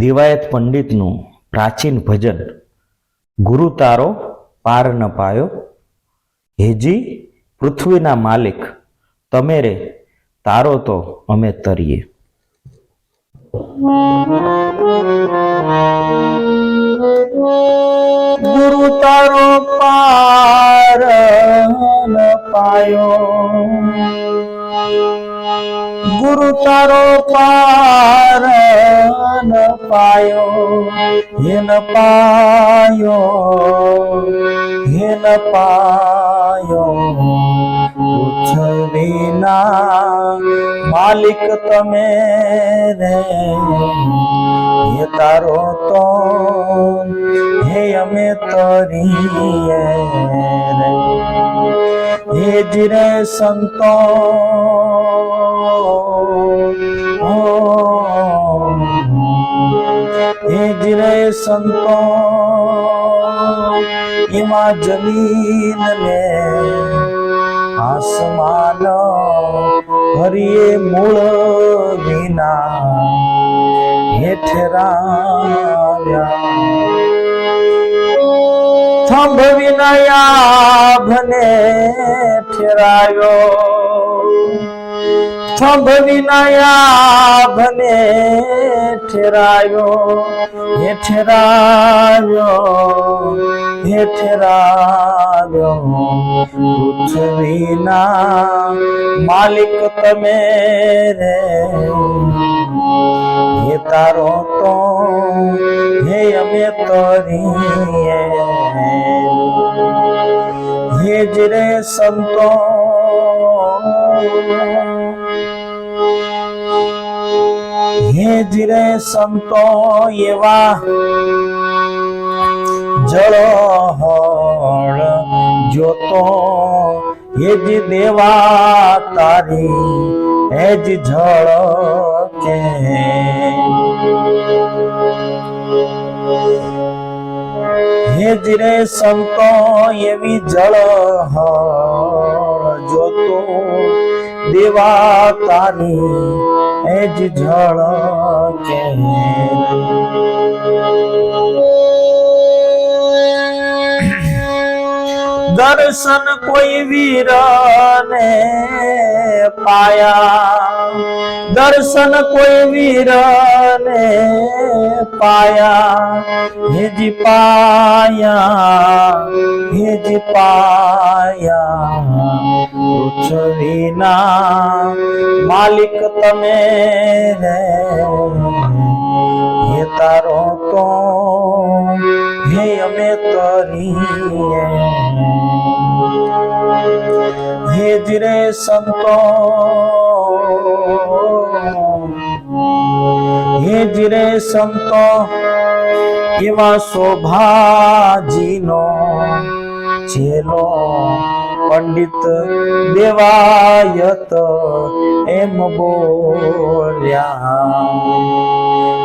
દિવાયત પંડિતનું પ્રાચીન ભજન ગુરુ તારો પાર ન પાયો. હેજી પૃથ્વીના માલિક, તમે રે, તારો તો અમે તરીએ. ગુરુ તારો પાર ન પાયો. ગુરુ તારો પાર ન પાયો, હિન પાયો હિન પાયો. પૃથ્વીના માલિક તમે રે. હે તારો તો હે અમે તરીએ રે. હે જ રે સંતો સંતો એમાં જમીન ને આસમાન હરિયે મૂળ વિના હેઠરાવ્યા. થંભ વિનયા ભને ઠેરાયો થંભ વિનયા ભને ઠેરાયો હે ઠેરાયો હે ઠેરાયો પૃથ્વીના માલિક તમે રે. હે તારો તો, હે અમે તરીએ. હે જ રે સંતો. હે જ રે સંતો એવા જળ હળ જોતો, હે જ દેવા તારી, હે જ જળ કે. હે રે સંતો એવી જળ હળ જોતો દેવા તારી એ જ જળ કે દર્શન કોઈ વીરને પાયા. દર્શન કોઈ વીરને પાયા હેજી પાયા હેજી પાયા વિના માલિક તમે રે હે તારો તો હે અમે તરીએ હે જ રે સંતો જ રે સંતો, એવા શોભાજીનો છેલો પંડિત દેવાયત એમ બોલ્યા.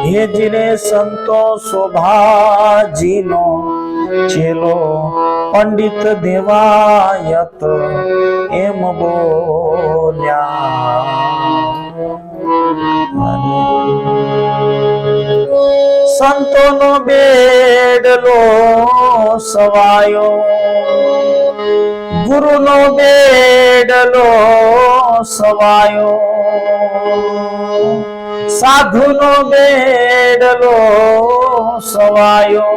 હે જ રે સંતો, શોભાજીનો છેલો પંડિત દેવાયત એમ બોલ્યા. સંતોનો બેડલો સવાયો. ગુરુનો બેડલો સવાયો. સાધુનો બેડલો સવાયો.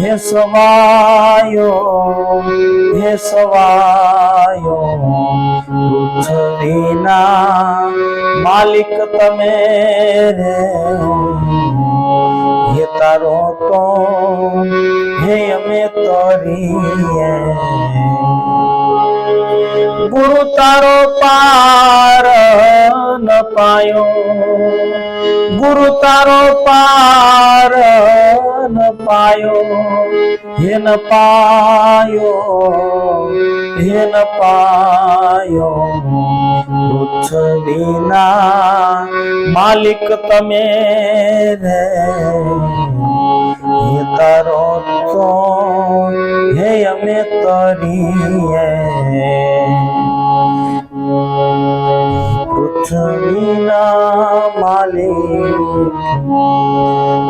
હે સવાયો હે સવાયો. પૃથ્વીના માલિક તમે રે તારો તો હે અમે તરીએ ગુરુ તારો પાર ન પાયો. ગુરુ તારો પાર ન પાયો. હે ન પાયો, હે ન પાયો. પૃથ્વીના માલિક તમે રે હે તારો તો હે અમે તરીએ. પૃથ્વીના માલિક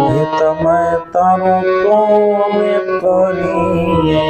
હે તમે તારો તો અમે કરીએ